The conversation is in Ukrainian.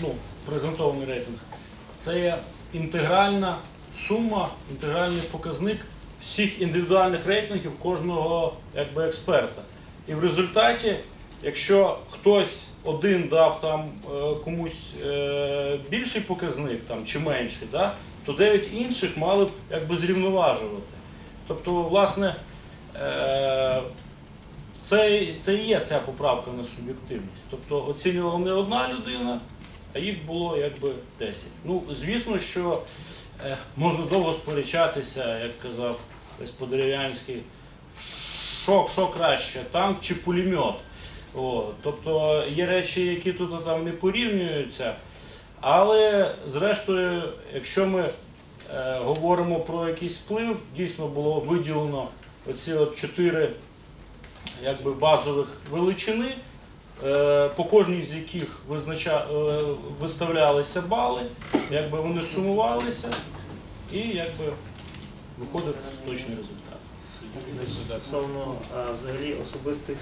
ну, презентований рейтинг, це є інтегральна сума, інтегральний показник всіх індивідуальних рейтингів кожного якби, експерта. І в результаті, якщо хтось один дав там е, комусь е, більший показник там, чи менший, да, то 9 інших мали б якби зрівноважувати. Тобто, власне, е, це, це і є ця поправка на суб'єктивність. Тобто оцінювала не одна людина, а їх було якби 10. Ну, звісно, що е, можна довго сперечатися, як казав Лесь Подерев'янський, що, що краще, танк чи пулемет. О, тобто є речі, які тут там не порівнюються. Але зрештою, якщо ми е, говоримо про якийсь вплив, дійсно було виділено оці от чотири якби, базових величини, по кожній з яких е, виставлялися бали, якби вони сумувалися, і якби виходив точний результат. Стосовно взагалі особистих